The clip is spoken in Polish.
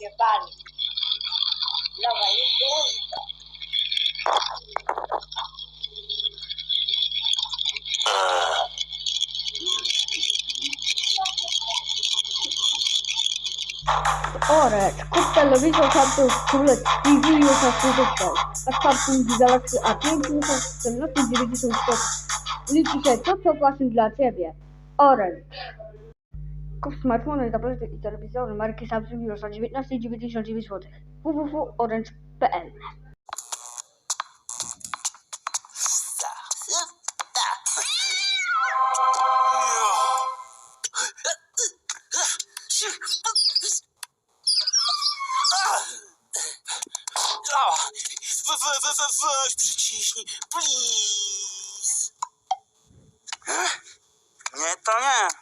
wie pani. Nowa jest Orek, kup telewizor Samsung QLED TV już na skuteczność. A Samsung Galaxy A5 już na 1490 zł. Liczy się to, co właśnie dla Ciebie. Orange. Kup smartfony, tablety i telewizory marki Samsung już za 19,99 zł. www.orange.pl Weź przyciśnij, please. Nie, to nie.